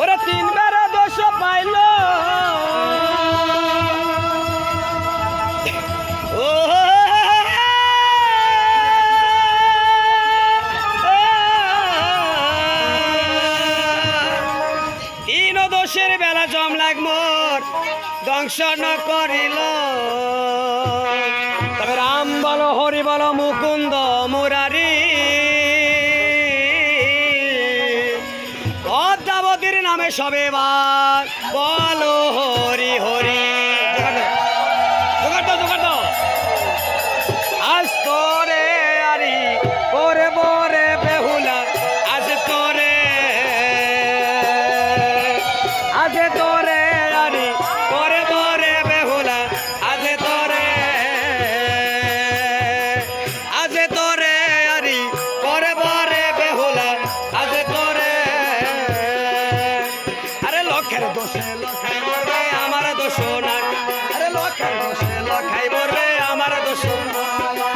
ওরে তিনবার দোষ পাইল। তিন দোষের বেলা জম লাগ মোর, ধ্বংস ন করিল। তবে রাম বল, হরি বল, মুকুন্দ নামে সবে বার। বলো হরি হরি। আজ তোরে আজ তোরে লখাই মরবে আমার দোষ না আরে লক্ষের দোষে লখাই মরবে আমার দোষ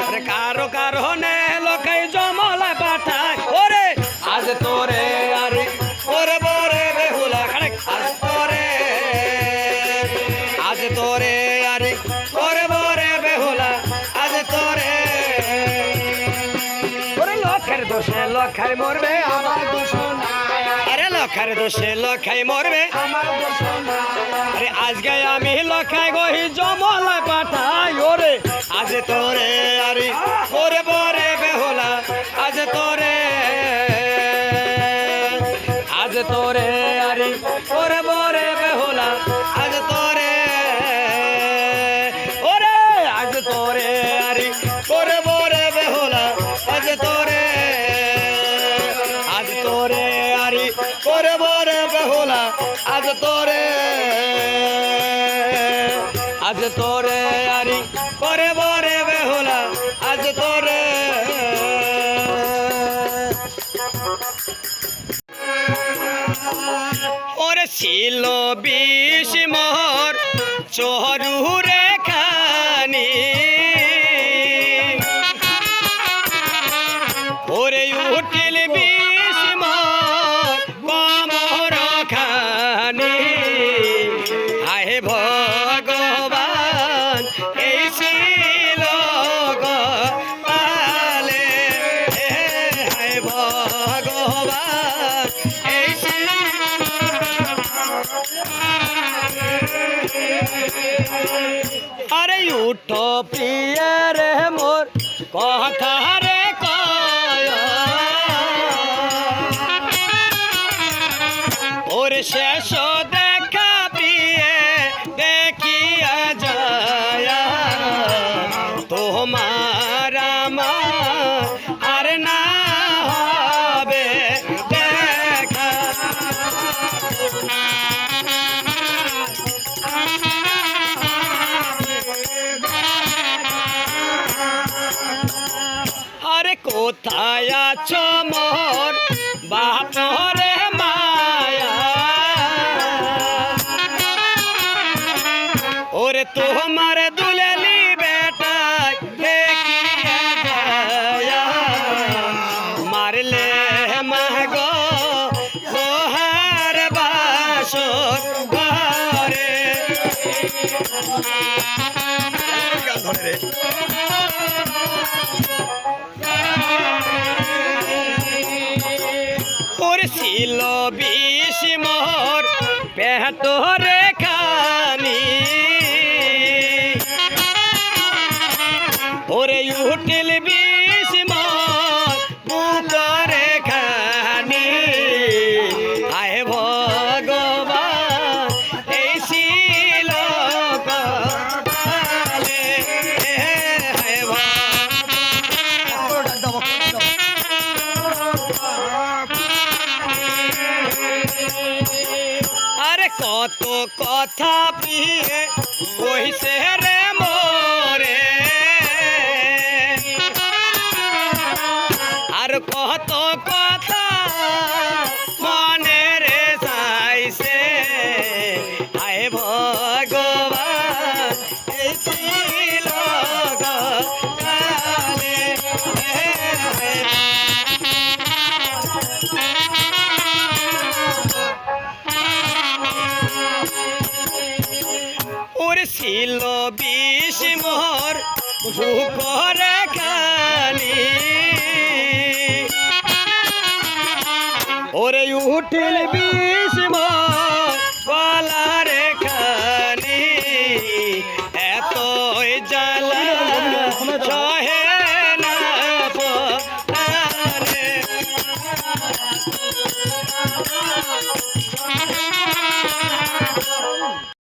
আরে কারও কারও নে লখাই জমলা পাঠায়। ওরে, আজ তোরে আরে ওরে বরে বেহুলা খানে আজ তোরে আজ তোরে আরে ওরে বরে বেহুলা লখাই মরবে, আমার দোষ আরে লখার দোষে লখাই মরবে। আরে আজকে আমি লখাই গহি জমলা পাঠাই ওরে। আজ তোরে আরে ওরে বরে বেহলা। আজ তোরে আজ তোরে আরে ওরে ওরে বরে বেহুলা, আজ তোরে আজ তোরে আরি। করে বরে বেহুলা, আজ তোরে। ওরে ছিল বিষ মোহর চহরুরে খানি ওরে উঠিল বিষ উঠো প্রিয় মোর কথা রে কয়। শেষ দেখা পিয়ে দেখিয়া যায়। তোমার কোথায় আছো মোর বাপরে মায়া। ওরে তোমার দুলেলি দেখিয়া মারলে মাগো লোহার বাসর ঘরে। বিষ মোর পেট কত কথা প্রিয়ে কইছে রে মোরে আর কত কথা ছিল বিষ মোর বুকরে কালি। ওরে উঠিল বিষ মোর পালারে